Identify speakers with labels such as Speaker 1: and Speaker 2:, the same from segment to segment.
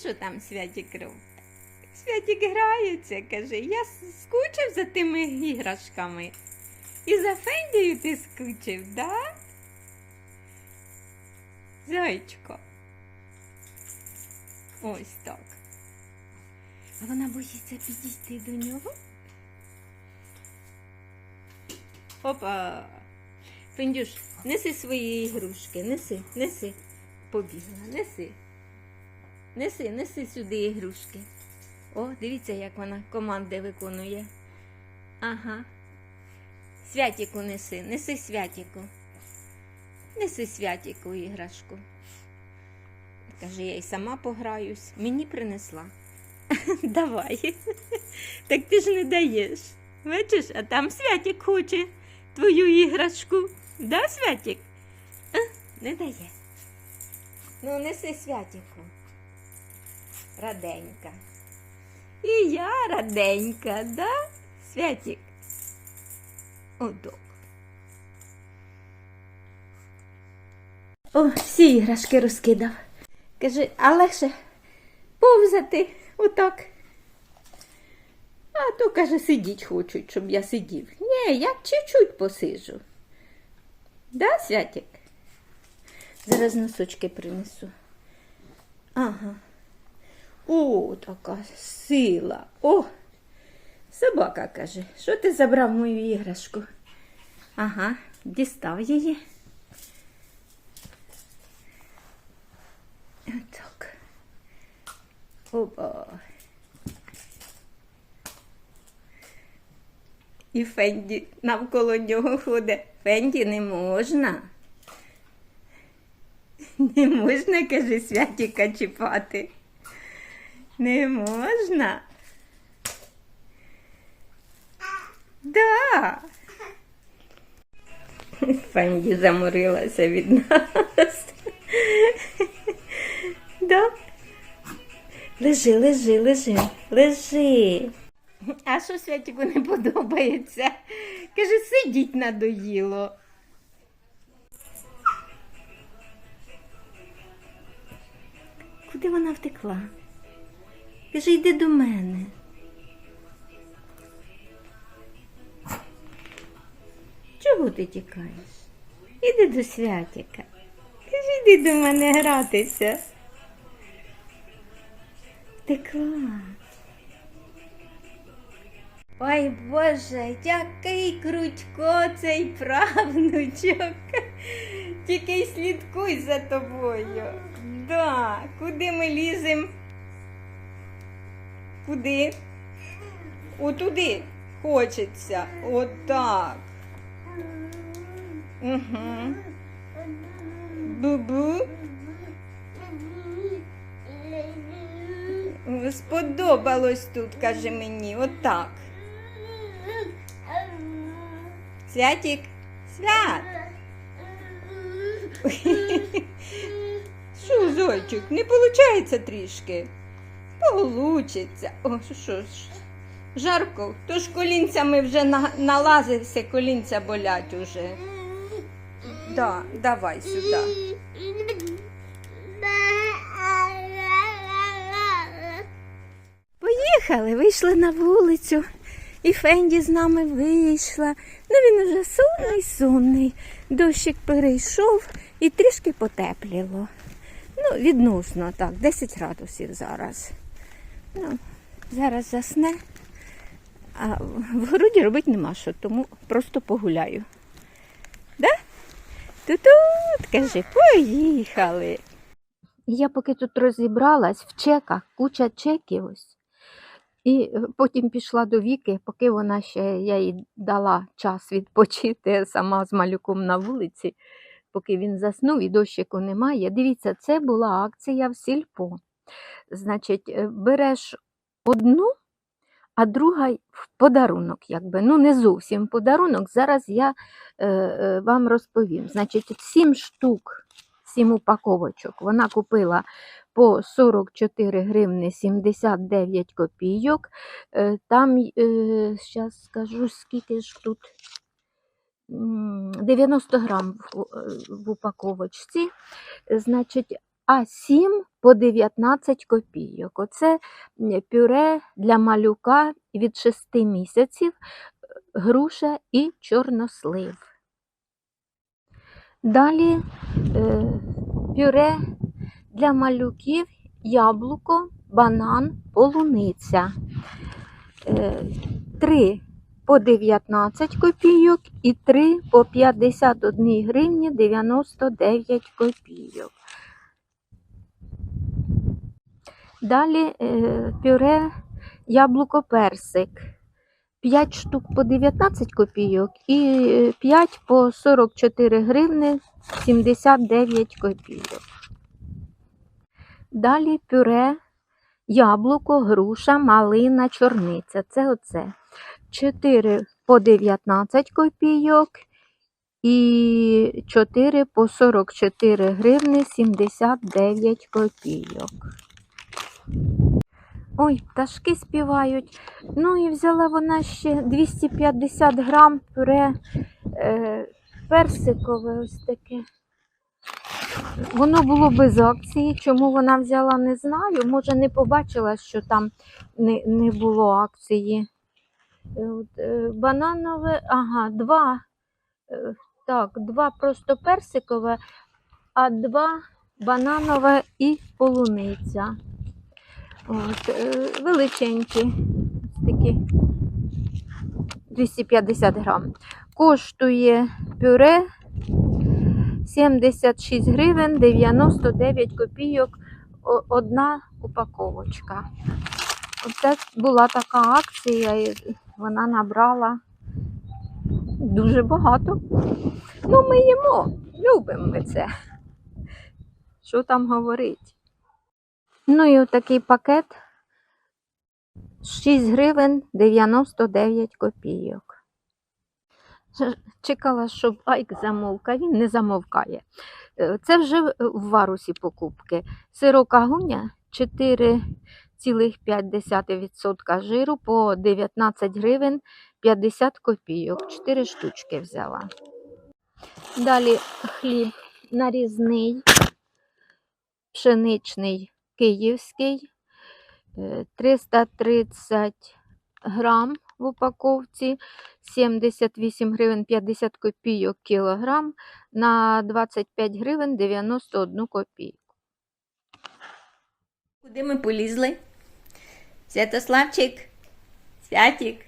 Speaker 1: що там Святік робить? Святік грається, каже, я скучив за тими іграшками. І за Фендією ти скучив, да? Зайчко. Ось так. А вона боїться підійти до нього. Опа. Фендюш, неси свої ігрушки, неси, неси. Побігла, неси. Неси, неси сюди ігрушки. О, дивіться, як вона команди виконує. Ага. Святіку неси, неси святіку. Неси святіку іграшку. Каже, я й сама пограюсь. Мені принесла. Давай. Так ти ж не даєш. Бачиш, а там святік хоче твою іграшку. Да, святік? А, не дає. Ну, неси святіку. Раденька. І я раденька, да, святік? Одок. О, всі іграшки розкидав. Каже, а легше повзати отак. А то, каже, сидіть хочуть, щоб я сидів. Ні, я чуть-чуть посиджу. Да, Святік? Зараз носочки принесу. Ага. О, така сила. О, собака каже, що ти забрав мою іграшку? Ага, дістав її. Отак. Опа. І Фенді навколо нього ходить. Фенді не можна. Не можна, каже, святіка чіпати. Не можна. Да. Фенді заморилася від нас. Да? Лежи, лежи, лежи, лежи. А що Святіку не подобається? Каже, сидіть надоїло. Куди вона втекла? Каже, йди до мене. Чого ти тікаєш? Іди до святіка. Каже, йди до мене гратися. Втекла. Ой Боже, який крутько цей правнучок. Тільки й слідкуй за тобою. Да, куди ми ліземо? Куди? Отуди хочеться. Отак. Угу. Бу-бу. Сподобалось тут, каже мені, отак. Святік, свят. Що, зойчик, не виходить трішки? Получиться. О, що, ж. Жарко, то ж колінцями вже на, налазився, колінця болять уже. Да, давай сюди. Поїхали, вийшли на вулицю. І Фенді з нами вийшла. Ну він уже сумний, сумний. Дощик перейшов і трішки потепліло. Ну, відносно так, 10 градусів зараз. Ну, зараз засне, а в городі робити нема що, тому просто погуляю. Да? Тут, кажи, поїхали. Я поки тут розібралась в чеках, куча чеків ось. І е, потім пішла до Віки, поки вона ще я їй дала час відпочити сама з малюком на вулиці, поки він заснув і дощику немає. Дивіться, це була акція в сільпо. Значить, е, береш одну, а друга в подарунок, якби. Ну, не зовсім подарунок. Зараз я е, е, вам розповім. Значить, сім штук, сім упаковочок вона купила по 44 гривни 79 копійок. Е, Там, зараз скажу, скільки ж тут. 90 грам е, в упаковочці. Значить, а 7 по 19 копійок. Оце пюре для малюка від 6 місяців, е, груша і чорнослив. Далі е, пюре для малюків, яблуко, банан, полуниця. Е, 3 по 19 копійок і 3 по 51 гривні 99 копійок. Далі е, пюре яблуко-персик. 5 штук по 19 копійок і 5 по 44 гривни 79 копійок. Далі пюре, яблуко, груша, малина, чорниця. Це оце. 4 по 19 копійок і 4 по 44 гривни 79 копійок. Ой, пташки співають. Ну і взяла вона ще 250 грам пюре е, персикове ось таке. Воно було без акції. Чому вона взяла, не знаю. Може, не побачила, що там не, не було акції. Е, е, Бананове, ага, два. е, Так, два просто персикове, а два бананове і полуниця. От, е, величенькі, ось такі 250 грам. Коштує пюре 76 гривень 99 копійок одна упаковочка. Оце була така акція, і вона набрала дуже багато. Ну, ми їмо, любимо ми це. Що там говорить? Ну і отакий пакет 6 гривень 99 копійок. Чекала, щоб Айк замовкав, він не замовкає. Е, Це вже в варусі покупки. Сирока гуня 4,5% жиру по 19 гривень 50 копійок. 4 штучки взяла. Далі хліб нарізний, пшеничний київський, е, 330 грам в упаковці, 78 гривень 50 копійок кілограм на 25 гривень 91 копійку.
Speaker 2: Куди ми полізли? Святославчик? Святік?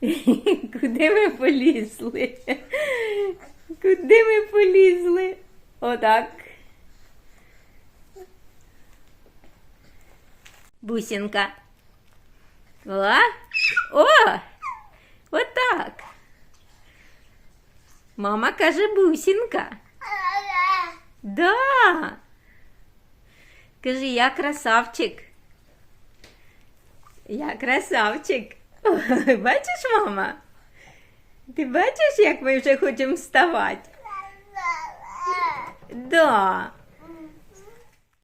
Speaker 2: Куди ми полізли? Куди ми полізли? Отак. Бусинка. О! О! Отак. Мама каже бусинка. Да. Кажи, я красавчик. Я красавчик. Бачиш, мама? Ти бачиш, як ми вже хочемо вставати? Да.